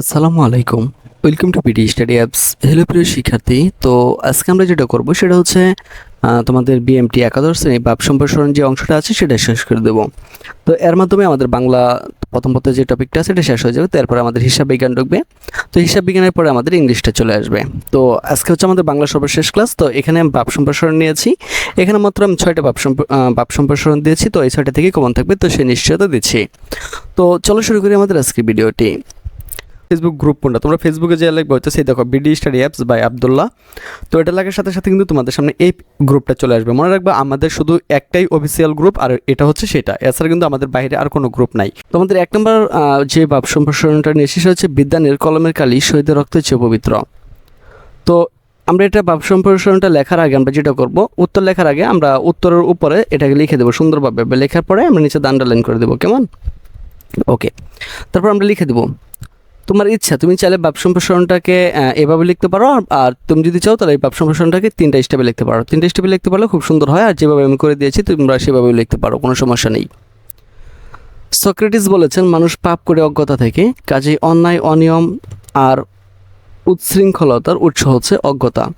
আসসালামু আলাইকুম। Welcome to BD study apps hello প্রিয় শিক্ষার্থী। তো আজকে আমরা যেটা করব সেটা হচ্ছে তোমাদের বিএমটি একাদশ শ্রেণি বাপ সম্প্রসারণ যে অংশটা আছে সেটা শেষ করে দেবো। তো এর মাধ্যমে আমাদের বাংলা প্রথম পথে যে টপিকটা আছে সেটা শেষ হয়ে যাবে, তারপরে আমাদের হিসাব বিজ্ঞান ঢুকবে। তো হিসাব বিজ্ঞানের পরে আমাদের ইংলিশটা চলে আসবে। তো আজকে হচ্ছে আমাদের বাংলা সর্বশেষ ক্লাস। তো এখানে আমি বাপ সম্প্রসারণ নিয়েছি। এখানে মাত্র আমি ছয়টা বাপ ভাব সম্প্রসারণ দিয়েছি। তো এই ছয়টা থেকে কমন থাকবে। তো সে নিশ্চয়তা দিচ্ছি। তো চলো শুরু করি আমাদের আজকের ভিডিওটি। ফেসবুক গ্রুপ কোনটা? তোমরা ফেসবুকে যে লিখবে হচ্ছে সেই দেখো BD study apps by Abdullah তো এটা লাগার সাথে সাথে কিন্তু তোমাদের সামনে এই গ্রুপটা চলে আসবে। মনে রাখবে, আমাদের শুধু একটাই অফিসিয়াল গ্রুপ আর এটা হচ্ছে সেটা। এছাড়া কিন্তু আমাদের বাইরে আর কোনো গ্রুপ নাই। তোমাদের এক নম্বর যে ভাব সম্প্রসারণটা নিয়ে এসেছে, হচ্ছে বিদ্যানের কলমের কালি, শহীদের রক্ত হচ্ছে পবিত্র। তো আমরা এটা ভাব সম্প্রসারণটা লেখার আগে আমরা যেটা করব, উত্তর লেখার আগে আমরা উত্তরের উপরে এটাকে লিখে দেবো সুন্দরভাবে। লেখার পরে আমরা নিচে আন্ডারলাইন করে দেবো, কেমন? ওকে তারপর আমরা লিখে দেবো তোমার ইচ্ছা, তুমি চাইলে ভাব সম্প্রসারণটাকে এভাবে লিখতে পারো, আর- তুমি যদি চাও তাহলে এই ভাব সম্প্রসারণটাকে তিনটা স্টেপে লিখতে পারো। তিনটা স্টেপে লিখতে পারলে খুব সুন্দর হয়, আর যেভাবে আমি করে দিয়েছি তোমরা সেভাবে লিখতে পারো, কোনো সমস্যা নেই। সক্রেটিস বলেছেন, মানুষ পাপ করে অজ্ঞতা থেকে, কাজেই অন্যায়, অনিয়ম আর উচ্ছৃঙ্খলতার উৎস হচ্ছে অজ্ঞতা।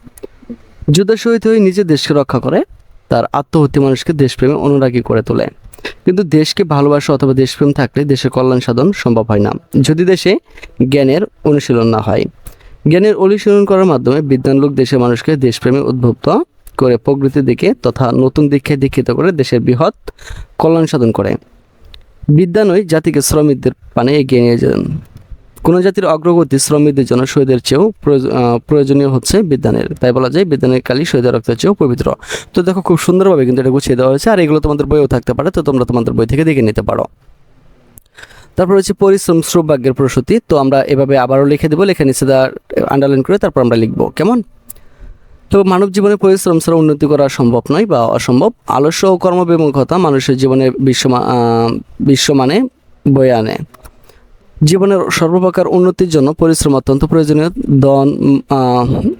যুদ্ধের সহিত হয়ে নিজে দেশকে রক্ষা করে, তার আত্মহত্যা মানুষকে দেশপ্রেমে অনুরাগী করে তোলে। কিন্তু দেশকে ভালোবাসা অথবা দেশপ্রেম থাকলে দেশের কল্যাণ সাধন সম্ভব হয় না। যদি দেশে জ্ঞানের অনুশীলন না হয়, জ্ঞানের অনুশীলন করার মাধ্যমে বিদ্যান লোক দেশের মানুষকে দেশপ্রেমে উদ্ভুক্ত করে প্রকৃতির দিকে তথা নতুন দীক্ষায় দীক্ষিত করে দেশের বৃহৎ কল্যাণ সাধন করে। বিদ্যানই জাতিকে শ্রমিকদের পানে এগিয়ে নিয়ে যান। কোনো জাতির অগ্রগতি শ্রমিকদের জন্য শহীদের চেয়েও প্রয়োজ- প্রয়োজনীয় হচ্ছে বিদ্যানের। তাই বলা যায় বিদ্যানের কালী শহীদের রক্তের চেয়েও পবিত্র। তো দেখো খুব সুন্দরভাবে কিন্তু এটা গুছিয়ে দেওয়া হয়েছে। আর এগুলো তোমাদের বইও থাকতে পারে তো তোমরা তোমাদের বই থেকে দেখে নিতে পারো। তারপর হচ্ছে পরিশ্রম সৌভাগ্যের প্রসূতি। তো আমরা এভাবে আবারও লিখে দেবো লেখে নিচে আন্ডারলাইন করে তারপর আমরা লিখব। কেমন? তো মানব জীবনে পরিশ্রম ছাড়া উন্নতি করা সম্ভব নয় বা অসম্ভব। আলস্য ও কর্মবিমুখতা মানুষের জীবনে বিশ্বমা আহ, বিশ্বমানে বয়ে আনে। জীবনের সর্বপ্রকার উন্নতির জন্য পরিশ্রম অত্যন্ত প্রয়োজনীয়। দন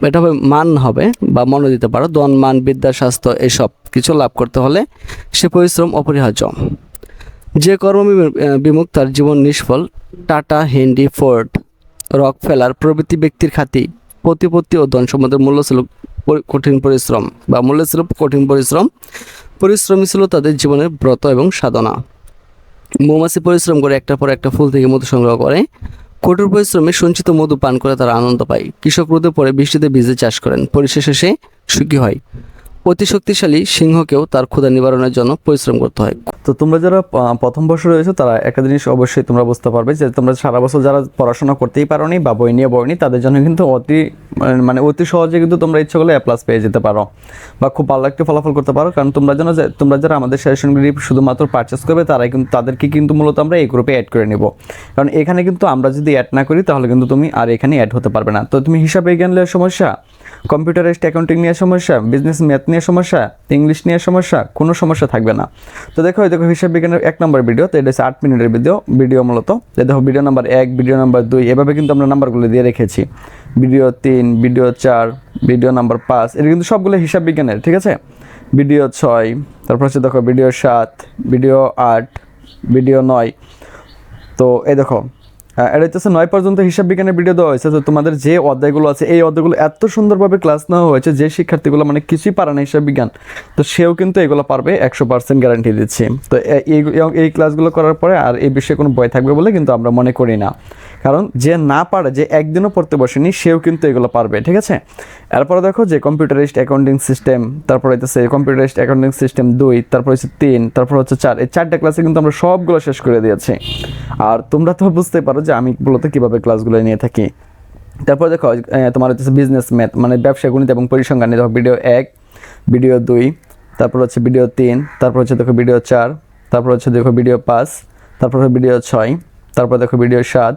এটা হবে মান হবে বা মনে দিতে পারো। দন মান, বিদ্যা, স্বাস্থ্য এসব কিছু লাভ করতে হলে সে পরিশ্রম অপরিহার্য। যে কর্ম বিমুখ তার জীবন নিষ্ফল। টাটা, হেনরি, ফোর্ড রক ফেলার প্রভৃতি ব্যক্তির খাতি প্রতিপত্তি ও ধন সম্পদের মূল্য ছিল কঠিন পরিশ্রম বা মূল্য ছিল কঠিন পরিশ্রম। পরিশ্রমই ছিল তাদের জীবনের ব্রত এবং সাধনা। মৌমাছি পরিশ্রম করে একটার পর একটা ফুল থেকে মধু সংগ্রহ করে। কঠোর পরিশ্রমে সঞ্চিত মধু পান করে তারা আনন্দ পায়। কৃষক রোদে পরে বৃষ্টিতে ভিজে চাষ করেন। পরিশেষে সে সুখী হয়। অতি শক্তিশালী সিংহকেও তার ক্ষুধা নিবারণের জন্য পরিশ্রম করতে হয়। তো তোমরা যারা প্রথম বর্ষ রয়েছে, তারা একটা জিনিস অবশ্যই তোমরা বুঝতে পারবে যে তোমরা সারা বছর যারা পড়াশোনা করতেই পারোনি বা বই নিয়ে বইনি তাদের জন্য কিন্তু অতি, মানে- মানে অতি সহজে কিন্তু তোমরা ইচ্ছা করলে এ প্লাস পেয়ে যেতে পারো। বা খুব ভালো একটা ফলাফল করতে পারো। কারণ তোমরা যেন তোমরা যারা আমাদের সাজেশনগুলি শুধুমাত্র পারচেস করবে, তারাই কিন্তু, তাদেরকে কিন্তু মূলত আমরা এই গ্রুপে অ্যাড করে নেব। কারণ এখানে কিন্তু আমরা যদি অ্যাড না করি, তাহলে কিন্তু তুমি আর এখানে অ্যাড হতে পারবে না। তো তুমি হিসাব বিজ্ঞান নিয়ে সমস্যা? কম্পিউটারাইজড অ্যাকাউন্টিং নিয়ে সমস্যা, বিজনেস ম্যাথ নিয়ে সমস্যা, ইংলিশ নিয়ে সমস্যা, কোনো সমস্যা থাকবে না। তো দেখো দেখো, হিসাব বিজ্ঞানের এক নম্বর ভিডিও তো এটা হচ্ছে আট মিনিটের ভিডিও ভিডিও মূলত। দেখো ভিডিও নাম্বার এক ভিডিও নাম্বার দুই, এভাবে কিন্তু আমরা নাম্বারগুলো দিয়ে রেখেছি। ভিডিও তিন ভিডিও চার ভিডিও নাম্বার পাঁচ, এটা কিন্তু সবগুলো হিসাব বিজ্ঞানের, ঠিক আছে? ভিডিও ছয়, তারপর হচ্ছে দেখো ভিডিও সাত ভিডিও আট ভিডিও নয়। তো এই দেখো এটা হচ্ছে নয় পর্যন্ত হিসাব বিজ্ঞানের ভিডিও দেওয়া হয়েছে তো তোমাদের যে অধ্যায়গুলো আছে, এই অধ্যায়গুলো এত সুন্দরভাবে ক্লাস নেওয়া হয়েছে যে শিক্ষার্থীগুলো মানে কিছুই পারে না হিসাব বিজ্ঞান। তো সেও কিন্তু এগুলো পারবে, একশো পার্সেন্ট গ্যারান্টি দিচ্ছি। তো এই ক্লাসগুলো করার পরে আর এই বিষয়ে কোনো ভয় থাকবে বলে কিন্তু আমরা মনে করি না। কারণ যে না পারে, যে একদিনও পড়তে বসেনি, সেও কিন্তু এগুলো পারবে, ঠিক আছে? এরপরে দেখো যে কম্পিউটারাইজড অ্যাকাউন্টিং সিস্টেম তারপর হচ্ছে কম্পিউটারাইজড অ্যাকাউন্টিং সিস্টেম দুই, তারপর হচ্ছে তিন, তারপর হচ্ছে চার। এই চারটা ক্লাসে কিন্তু আমরা সবগুলো শেষ করে দিয়েছি। আর তোমরা তো বুঝতে পারো যে আমি মূলত কীভাবে ক্লাসগুলো নিয়ে থাকি। তারপর দেখো তোমার হচ্ছে বিজনেস ম্যাথ মানে ব্যবসা, গণিত এবং পরিসংখ্যান দেখো ভিডিও এক ভিডিও দুই, তারপর হচ্ছে ভিডিও তিন, তারপর হচ্ছে দেখো ভিডিও চার, তারপর হচ্ছে দেখো ভিডিও পাঁচ, তারপর ভিডিও ছয়, তারপর দেখো ভিডিও সাত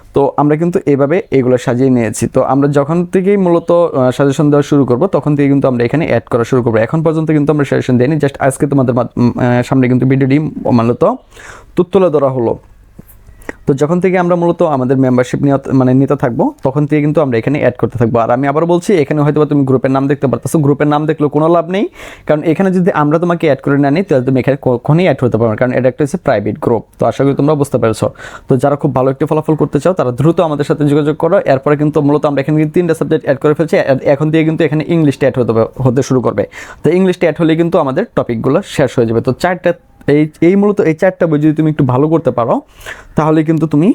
তো আমরা কিন্তু এভাবে এগুলো সাজিয়ে নিয়েছি। তো আমরা যখন থেকেই মূলত সাজেশন দেওয়া শুরু করব, তখন থেকে কিন্তু আমরা এখানে অ্যাড করা শুরু করব। এখন পর্যন্ত কিন্তু আমরা সাজেশন দিইনি জাস্ট আজকে তোমাদের সামনে কিন্তু ভিডিওটি মূলত তুলে ধরা হলো। তো যখন থেকে আমরা মূলত আমাদের মেম্বারশিপ নিয়ে মানে নিতে থাকব, তখন থেকে কিন্তু আমরা এখানে অ্যাড করতে থাকব। আর আমি আবার বলছি, এখানে হয়তো তুমি গ্রুপের নাম দেখতে পারতেছো। গ্রুপের নাম দেখলেও কোনো লাভ নেই। কারণ এখানে যদি আমরা তোমাকে অ্যাড করে না নিই, তাহলে তুমি এখানে কখনই অ্যাড হতে পারবে কারণ এটা একটা হচ্ছে প্রাইভেট গ্রুপ তো আশা করি তোমরা বুঝতে পেরেছ। তো যারা খুব ভালো একটি ফলাফল করতে চাও, তারা দ্রুত আমাদের সাথে যোগাযোগ করো। এরপরে কিন্তু মূলত আমরা এখানে কিন্তু তিনটা সাবজেক্ট অ্যাড করে ফেলছি। এখন দিয়ে কিন্তু এখানে ইংলিশটা অ্যাড হতে হতে শুরু করবে। তো ইংলিশটা অ্যাড হলে কিন্তু আমাদের টপিকগুলো শেষ হয়ে যাবে। তো চারটা এই এই মূলত এই চারটা বই যদি তুমি একটু ভালো করতে পারো, তাহলে কিন্তু তুমি,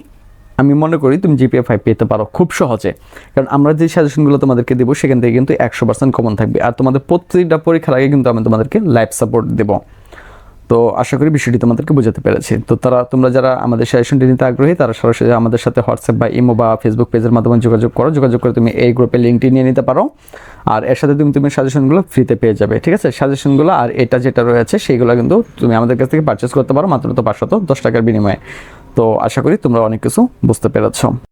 আমি মনে করি তুমি জিপিএ ফাইভ পেতে পারো খুব সহজে। কারণ আমরা যে সাজেশনগুলো তোমাদেরকে দেবো, সেখান থেকে কিন্তু একশো পার্সেন্ট কমন থাকবে। আর তোমাদের প্রতিটা পরীক্ষার আগে কিন্তু আমি তোমাদেরকে লাইভ সাপোর্ট দেবো। তো আশা করি বিষয়টি তোমাদেরকে বোঝাতে পেরেছি। তো তারা, তোমরা যারা আমাদের সাজেশনটি নিতে আগ্রহী, তারা সরাসরি আমাদের সাথে হোয়াটসঅ্যাপ বা ইমো বা ফেসবুক পেজের মাধ্যমে যোগাযোগ করো। যোগাযোগ করে তুমি এই গ্রুপের লিঙ্কটি নিয়ে নিতে পারো। আর এর সাথে তুমি তুমি সাজেশনগুলো ফ্রিতে পেয়ে যাবে, ঠিক আছে? সাজেশনগুলো আর এটা যেটা রয়েছে, সেইগুলো কিন্তু তুমি আমাদের কাছ থেকে পারচেস করতে পারো, মাত্র তো পাঁচশত দশ টাকার বিনিময়ে। তো আশা করি তোমরা অনেক কিছু বুঝতে পেরেছ।